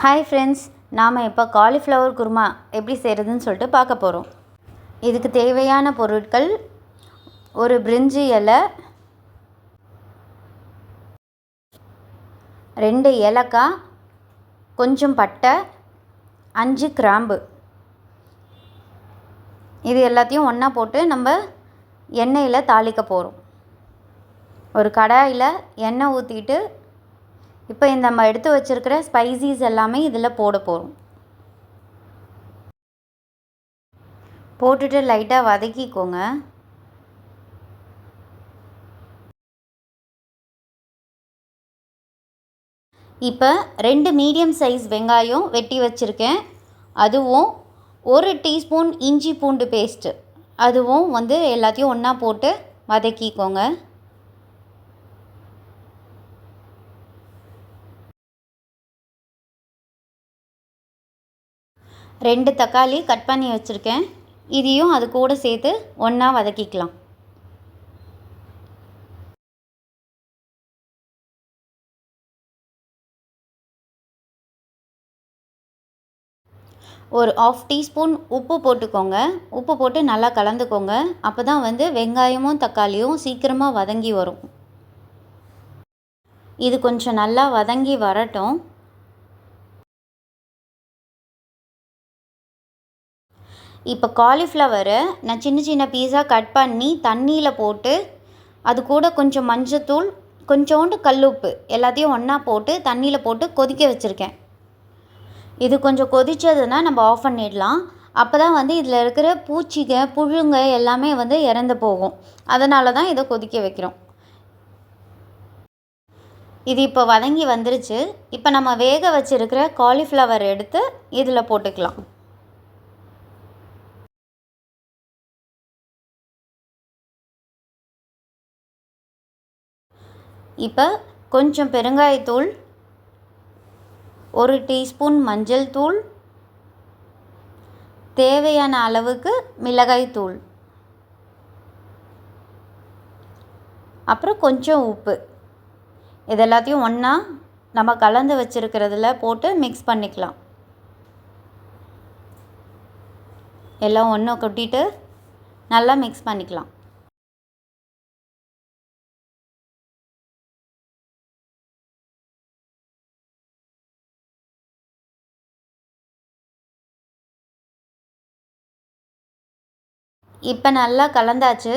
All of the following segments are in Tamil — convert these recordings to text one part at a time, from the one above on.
ஹாய் ஃப்ரெண்ட்ஸ் நாம் இப்போ காலிஃப்ளவர் குருமா எப்படி செய்கிறதுன்னு சொல்லிட்டு பார்க்க போகிறோம் இதுக்கு தேவையான பொருட்கள் ஒரு பிரிஞ்சி இலை ரெண்டு ஏலக்காய் கொஞ்சம் பட்டை அஞ்சு கிராம்பு. இது எல்லாத்தையும் ஒன்றா போட்டு நம்ம எண்ணெயில் தாளிக்க போகிறோம் ஒரு கடாயில் எண்ணெய் ஊற்றிட்டு இப்போ இந்த நம்ம எடுத்து வச்சுருக்கிற ஸ்பைசீஸ் எல்லாமே இதில் போட போகிறோம் போட்டுட்டு லைட்டாக வதக்கிக்கோங்க. இப்போ ரெண்டு மீடியம் சைஸ் வெங்காயம் வெட்டி வச்சுருக்கேன். அதுவும் ஒரு டீஸ்பூன் இஞ்சி பூண்டு பேஸ்ட்டு அதுவும் வந்து எல்லாத்தையும் ஒன்றா போட்டு வதக்கிக்கோங்க. ரெண்டு தக்காளி கட் பண்ணி வச்சுருக்கேன். இதையும் அது கூட சேர்த்து ஒன்றா வதக்கிக்கலாம். ஒரு ஆஃப் டீஸ்பூன் உப்பு போட்டுக்கோங்க. உப்பு போட்டு நல்லா கலந்துக்கோங்க. அப்போ தான் வந்து வெங்காயமும் தக்காளியும் சீக்கிரமாக வதங்கி வரும். இது கொஞ்சம் நல்லா வதங்கி வரட்டும். இப்போ காலிஃப்ளவரை நான் சின்ன சின்ன பீஸாக கட் பண்ணி தண்ணியில் போட்டு அது கூட கொஞ்சம் மஞ்சத்தூள் கொஞ்சோண்டு கல்லுப்பு எல்லாத்தையும் ஒன்றா போட்டு தண்ணியில் போட்டு கொதிக்க வச்சுருக்கேன். இது கொஞ்சம் கொதித்ததுன்னா நம்ம ஆஃப் பண்ணிடலாம். அப்போ தான் வந்து இதில் இருக்கிற பூச்சிக புழுங்க எல்லாமே வந்து இறந்து போகும். அதனால தான் இதை கொதிக்க வைக்கிறோம். இது இப்போ வதங்கி வந்துருச்சு. இப்போ நம்ம வேக வச்சுருக்கிற காலிஃப்ளவர் எடுத்து இதில் போட்டுக்கலாம். இப்போ கொஞ்சம் பெருங்காயத்தூள் ஒரு டீஸ்பூன் மஞ்சள் தூள் தேவையான அளவுக்கு மிளகாய் தூள் அப்புறம் கொஞ்சம் உப்பு. இது எல்லாத்தையும் ஒன்றா நம்ம கலந்து வச்சுருக்கிறதுல போட்டு மிக்ஸ் பண்ணிக்கலாம். எல்லாம் ஒன்று கொட்டிட்டு நல்லா மிக்ஸ் பண்ணிக்கலாம். இப்போ நல்லா கலந்தாச்சு.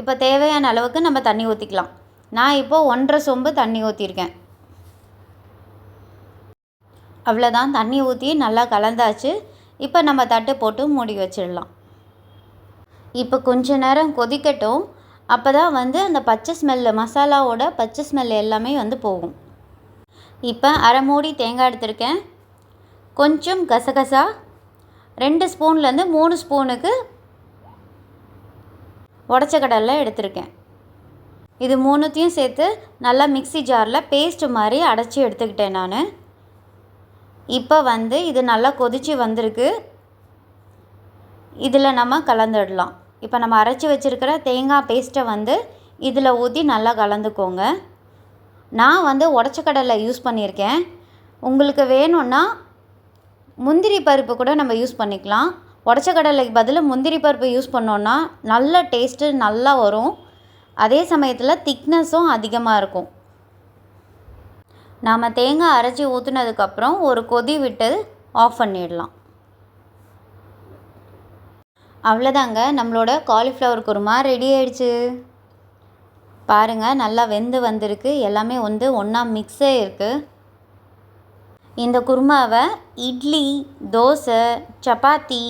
இப்போ தேவையான அளவுக்கு நம்ம தண்ணி ஊற்றிக்கலாம் நான் இப்போது ஒன்றரை சொம்பு தண்ணி ஊற்றிருக்கேன் அவ்வளோதான் தண்ணி ஊற்றி நல்லா கலந்தாச்சு. இப்போ நம்ம தட்டு போட்டு மூடி வச்சிடலாம். இப்போ கொஞ்ச நேரம் கொதிக்கட்டும். அப்போ தான் வந்து அந்த பச்சை ஸ்மெல்லு மசாலாவோட பச்சை ஸ்மெல் எல்லாமே வந்து போகும். இப்போ அரை மூடி தேங்காய் எடுத்திருக்கேன். கொஞ்சம் கசகசா. ரெண்டு ஸ்பூன்லேருந்து மூணு ஸ்பூனுக்கு உடச்ச கடலை எடுத்திருக்கேன். இது மூணுத்தையும் சேர்த்து நல்லா மிக்சி ஜாரில் பேஸ்ட்டு மாதிரி அடைச்சி எடுத்துக்கிட்டேன் நான். இப்போ வந்து இது நல்லா கொதித்து வந்திருக்கு. இதில் நம்ம கலந்துடலாம். இப்போ நம்ம அரைச்சி வச்சுருக்கிற தேங்காய் பேஸ்ட்டை வந்து இதில் ஊற்றி நல்லா கலந்துக்கோங்க. நான் வந்து உடச்ச கடலை யூஸ் பண்ணியிருக்கேன். உங்களுக்கு வேணும்னா முந்திரி பருப்பு கூட நம்ம யூஸ் பண்ணிக்கலாம். உடச்ச கடலைக்கு பதில் முந்திரி பருப்பு யூஸ் பண்ணோன்னா நல்ல டேஸ்ட்டு நல்லா வரும். அதே சமயத்தில் திக்னஸும் அதிகமாக இருக்கும். நாம் தேங்காய் அரைச்சி ஊற்றுனதுக்கப்புறம் ஒரு கொதி விட்டு ஆஃப் பண்ணிடலாம். அவ்வளோதாங்க நம்மளோட காலிஃப்ளவர் குருமா ரெடி ஆயிடுச்சு. பாருங்கள் நல்லா வெந்து வந்திருக்கு. எல்லாமே வந்து ஒன்றா மிக்ஸே இருக்குது இந்த குருமாவை இட்லி தோசை சப்பாத்தி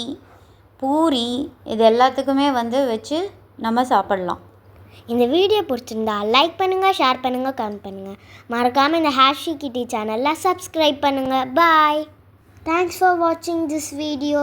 பூரி இது எல்லாத்துக்குமே வந்து வச்சு நம்ம சாப்பிட்லாம். இந்த வீடியோ பிடிச்சிருந்தா லைக் பண்ணுங்கள் ஷேர் பண்ணுங்கள் கமெண்ட் பண்ணுங்கள் மறக்காமல் இந்த ஹேஷி கிட்டி சேனலில் சப்ஸ்கிரைப் பண்ணுங்கள் பாய் தேங்க்ஸ் ஃபார் வாட்சிங் திஸ் வீடியோ